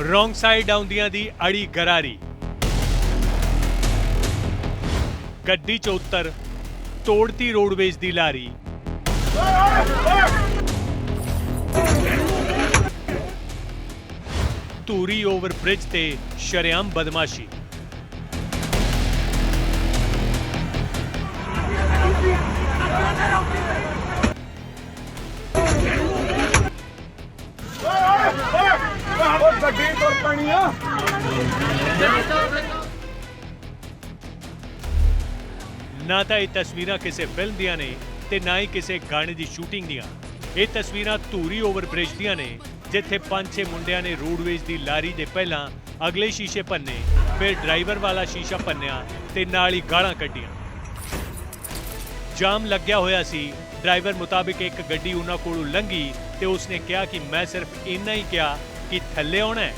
Wrong side ਆਉਂਦੀਆਂ ਦੀ ਅੜੀ ਗਰਾਰੀ। ਗੱਡੀ ਚ ਉੱਤਰ, ਤੋੜਤੀ ਰੋਡਵੇਜ਼ ਦੀ ਲਾਰੀ। ਧੂਰੀ ਓਵਰ ਬ੍ਰਿਜ ਤੇ ਸ਼ਰੇਆਮ ਬਦਮਾਸ਼ੀ। ਗੱਡੀ ਤੁਰ ਪੈਣੀ ਆ। ਨਾ ਤਾਂ ਇਹ ਤਸਵੀਰਾਂ ਕਿਸੇ ਫਿਲਮ ਦੀਆਂ ਨੇ ਤੇ ਨਾ ਹੀ ਕਿਸੇ ਗਾਣੇ ਦੀ ਸ਼ੂਟਿੰਗ ਦੀਆਂ। ਇਹ ਤਸਵੀਰਾਂ ਧੂਰੀ ਓਵਰ ਦੀਆਂ ਨੇ, ਜਿੱਥੇ ਪੰਜ ਛੇ ਮੁੰਡਿਆਂ ਨੇ ਰੋਡਵੇਜ਼ ਦੀ ਲਾਰੀ ਦੇ ਪਹਿਲਾਂ ਅਗਲੇ ਸ਼ੀਸ਼ੇ ਭੰਨੇ, ਫਿਰ ਡਰਾਈਵਰ ਵਾਲਾ ਸ਼ੀਸ਼ਾ ਭੰਨਿਆ ਤੇ ਨਾਲ ਹੀ ਗਾਲਾਂ ਕੱਢੀਆਂ। ਜਾਮ ਲੱਗਿਆ ਹੋਇਆ ਸੀ। ਡਰਾਈਵਰ ਮੁਤਾਬਿਕ ਇੱਕ ਗੱਡੀ ਉਹਨਾਂ ਕੋਲੋਂ ਲੰਘੀ ਤੇ ਉਸਨੇ ਕਿਹਾ ਕਿ ਮੈਂ ਸਿਰਫ ਇੰਨਾ ਹੀ ਕਿਹਾ ਕਿ ਥੱਲੇ ਆਉਣਾ ਹੈ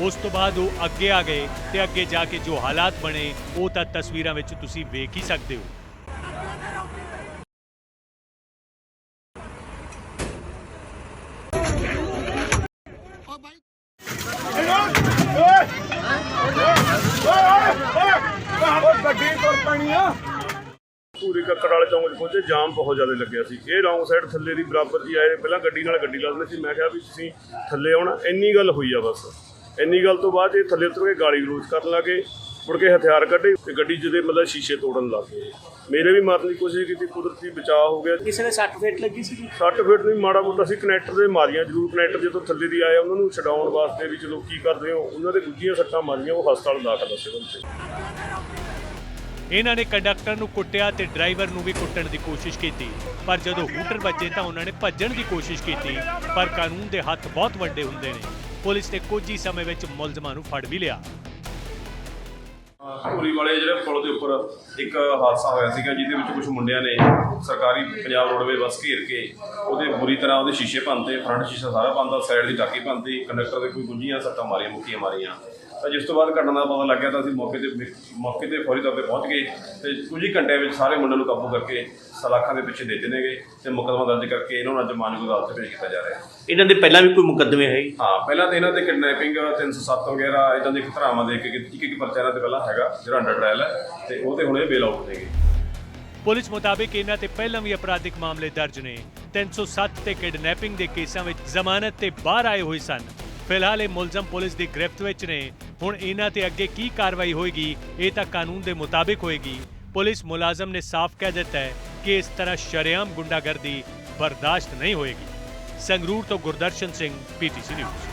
ਉਸ ਤੋਂ ਬਾਅਦ ਉਹ ਅੱਗੇ ਆ ਗਏ ਤੇ ਅੱਗੇ ਜਾ ਕੇ ਜੋ ਹਾਲਾਤ ਬਣੇ ਉਹ ਤਾਂ ਤਸਵੀਰਾਂ ਵਿੱਚ ਤੁਸੀਂ ਵੇਖ ਹੀ ਸਕਦੇ ਹੋ ਗੱਡੀ ਤੁਰ ਪੈਣੀ ਆ ਪੂਰੀ ਕੱਕੜ ਵਾਲੇ ਚੌਂਕ 'ਚ ਪਹੁੰਚੇ ਜਾਮ ਬਹੁਤ ਜ਼ਿਆਦਾ ਲੱਗਿਆ ਸੀ। ਇਹ ਰੌਂਗ ਸਾਈਡ ਥੱਲੇ ਦੀ ਬਰਾਬਰ ਜੀ ਆਏ ਪਹਿਲਾਂ ਗੱਡੀ ਨਾਲ ਗੱਡੀ ਲਾ ਦਿੰਦੇ ਸੀ। ਮੈਂ ਕਿਹਾ ਵੀ ਤੁਸੀਂ ਥੱਲੇ ਆਉਣਾ ਇੰਨੀ ਗੱਲ ਹੋਈ ਆ ਬਸ। ਇੰਨੀ ਗੱਲ ਤੋਂ ਬਾਅਦ ਇਹ ਥੱਲੇ ਉਤਰ ਕੇ ਗਾਲੀ ਗਲੋਚ ਕਰਨ ਲੱਗੇ ਮੁੜ ਕੇ ਹਥਿਆਰ ਕੱਢੇ ਤੇ ਗੱਡੀ ਜਿਹਦੇ ਮਤਲਬ ਸ਼ੀਸ਼ੇ ਤੋੜਨ ਲੱਗ ਗਏ। ਮੇਰੇ ਵੀ ਮਾਰਨ ਦੀ ਕੋਸ਼ਿਸ਼ ਕੀਤੀ ਕੁਦਰਤੀ ਬਚਾਅ ਹੋ ਗਿਆ। ਕਿਸੇ ਦੇ ਸੱਟ ਫੇਟ ਲੱਗੀ ਸੀ? 60 ਫੀਟ ਨਹੀਂ ਮਾੜਾ ਮੋਟਾ ਸੀ ਕਨੈਕਟਰ ਦੇ ਮਾਰੀਆਂ ਜ਼ਰੂਰ ਕਨੈਕਟਰ ਜਦੋਂ ਥੱਲੇ ਦੀ ਆਏ ਉਹਨਾਂ ਨੂੰ ਛਡਾਉਣ ਵਾਸਤੇ ਵੀ ਚਲੋ ਕੀ ਕਰਦੇ ਹੋ ਉਹਨਾਂ ਦੇ ਗੁੱਜੀਆਂ ਸੱਟਾਂ ਮਾਰੀਆਂ ਉਹ ਹਸਪਤਾਲ ਦਾਖਲ ਸਿਵਲ 'ਚ। ਇਹਨਾਂ ਨੇ ਕੰਡਕਟਰ ਨੂੰ ਕੁੱਟਿਆ ਤੇ ਡਰਾਈਵਰ ਨੂੰ ਵੀ ਕੁੱਟਣ ਦੀ ਕੋਸ਼ਿਸ਼ ਕੀਤੀ। ਪਰ ਜਦੋਂ ਹੂਟਰ ਵੱਜੇ ਤਾਂ ਉਹਨਾਂ ਨੇ ਭੱਜਣ ਦੀ ਕੋਸ਼ਿਸ਼ ਕੀਤੀ, ਪਰ ਕਾਨੂੰਨ ਦੇ ਹੱਥ ਬਹੁਤ ਵੱਡੇ ਹੁੰਦੇ ਨੇ। ਪੁਲਿਸ ਨੇ ਕੁਝ ਹੀ ਸਮੇਂ ਵਿੱਚ ਮੁਲਜ਼ਮਾਂ ਨੂੰ ਫੜ ਵੀ ਲਿਆ। ਧੂਰੀ ਵਾਲੇ ਜਿਹੜੇ ਪੁਲ ਦੇ ਉੱਪਰ ਇੱਕ ਹਾਦਸਾ ਹੋਇਆ ਸੀਗਾ, ਜਿਹਦੇ ਵਿੱਚ ਕੁਝ ਮੁੰਡਿਆਂ ਨੇ ਸਰਕਾਰੀ ਪੰਜਾਬ ਰੋਡਵੇ ਬੱਸ ਘੇਰ ਕੇ ਉਹਦੇ ਬੁਰੀ ਤਰ੍ਹਾਂ ਉਹਦੇ ਸ਼ੀਸ਼ੇ ਭੰਨਤੇ, ਫਰੰਟ ਸ਼ੀਸ਼ਾ ਸਾਰਾ ਭੰਨਤਾ, ਸਾਈਡ ਦੀ ਟਾਕੀ ਭੰਨਤੀ, ਕੰਡਕਟਰ ਦੇ ਕੋਈ ਗੁੰਝੀਆਂ, ਸੱਟਾਂ ਮਾਰੀਆਂ, ਮੁੱਕੀਆਂ ਮਾਰੀਆਂ। ਤਾਂ ਜਿਸ ਤੋਂ ਬਾਅਦ ਘਟਨਾ ਦਾ ਪਤਾ ਲੱਗਿਆ ਤਾਂ ਅਸੀਂ ਮੌਕੇ ਤੇ ਮੌਕੇ ਤੇ ਫੌਰੀ ਤੌਰ ਤੇ ਪਹੁੰਚ ਗਏ ਤੇ ਕੁਝ ਹੀ ਘੰਟਿਆਂ ਵਿੱਚ ਸਾਰੇ ਮੁੰਡਿਆਂ ਨੂੰ ਕਾਬੂ ਕਰਕੇ ਸਲਾਖਾਂ ਦੇ ਪਿੱਛੇ ਦੇ ਦਿੱਤੇ ਗਏ ਤੇ ਮੁਕੱਦਮਾ ਦਰਜ ਕਰਕੇ ਇਹਨਾਂ ਨੂੰ ਅੱਜ ਮਾਨਯੋਗ ਅਦਾਲਤ ਪੇਸ਼ ਕੀਤਾ ਜਾ ਰਿਹਾ ਹੈ। ਇਹਨਾਂ ਦੇ ਪਹਿਲਾਂ ਵੀ ਕੋਈ ਮੁਕੱਦਮੇ ਹੈ? ਹਾਂ ਪਹਿਲਾਂ ਤਾਂ ਇਹਨਾਂ ਤੇ ਕਿਡਨੈਪਿੰਗ 307 ਵਗੈਰਾ ਇਦਾਂ ਦੇ ਧਾਰਾਵਾਂ ਦੇ ਕੇ ਇੱਕ ਇੱਕ ਪਰਚਾ ਇਹਨਾਂ ਤੇ ਪਹਿਲਾਂ ਹੈਗਾ ਜਿਹੜਾ ਅੰਡਰ ਟ੍ਰਾਇਲ ਹੈ ਤੇ ਉਹ ਤੇ ਹੁਣ ਇਹ ਬੇਲ ਆਊਟ ਦੇਗੇ ਪੁਲਿਸ ਮੁਤਾਬਿਕ ਇਹਨਾਂ ਤੇ ਪਹਿਲਾਂ ਵੀ ਅਪਰਾਧਿਕ ਮਾਮਲੇ ਦਰਜ ਨੇ। 307 ਤੇ ਕਿਡਨੈਪਿੰਗ ਦੇ ਕੇਸਾਂ ਵਿੱਚ ਜ਼ਮਾਨਤ ਤੇ ਬਾਹਰ ਆਏ ਹੋਏ ਸਨ। ਫਿਲਹਾਲ ਇਹ ਮੁਲਜ਼ਮ ਪੁਲਿਸ ਦੀ ਗ੍ਰਿਫਤ ਵਿੱਚ ਨੇ। ਹੁਣ ਇਹਨਾਂ ਤੇ ਅੱਗੇ ਕੀ ਕਾਰਵਾਈ ਹੋਏਗੀ, ਇਹ ਤਾਂ ਕਾਨੂੰਨ ਦੇ ਮੁਤਾਬਿਕ ਹੋਏਗੀ। ਪੁਲਿਸ ਮੁਲਾਜ਼ਮ ਨੇ ਸਾਫ਼ ਕਹਿ ਦਿੱਤਾ ਹੈ ਕਿ ਇਸ ਤਰ੍ਹਾਂ ਸ਼ਰੇਆਮ ਗੁੰਡਾਗਰਦੀ ਬਰਦਾਸ਼ਤ ਨਹੀਂ ਹੋਏਗੀ। ਸੰਗਰੂਰ ਤੋਂ ਗੁਰਦਰਸ਼ਨ ਸਿੰਘ, ਪੀਟੀਸੀ ਨਿਊਜ਼।